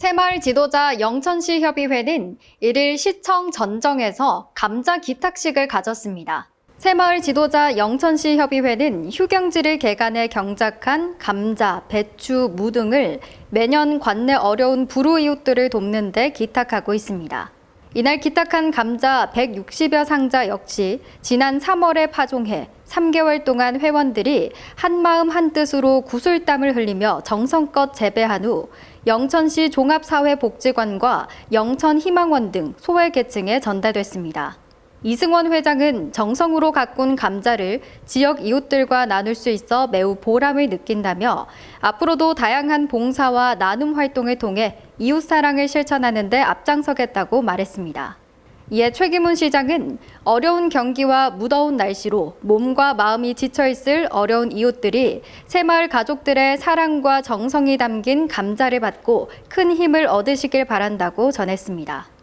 새마을 지도자 영천시 협의회는 1일 시청 전정에서 감자 기탁식을 가졌습니다. 새마을 지도자 영천시 협의회는 휴경지를 개간해 경작한 감자, 배추, 무 등을 매년 관내 어려운 불우이웃들을 돕는 데 기탁하고 있습니다. 이날 기탁한 감자 160여 상자 역시 지난 3월에 파종해 3개월 동안 회원들이 한마음 한뜻으로 구슬땀을 흘리며 정성껏 재배한 후 영천시 종합사회복지관과 영천희망원 등 소외계층에 전달됐습니다. 이승원 회장은 정성으로 가꾼 감자를 지역 이웃들과 나눌 수 있어 매우 보람을 느낀다며 앞으로도 다양한 봉사와 나눔 활동을 통해 이웃 사랑을 실천하는 데 앞장서겠다고 말했습니다. 이에 최기문 시장은 어려운 경기와 무더운 날씨로 몸과 마음이 지쳐 있을 어려운 이웃들이 새마을 가족들의 사랑과 정성이 담긴 감자를 받고 큰 힘을 얻으시길 바란다고 전했습니다.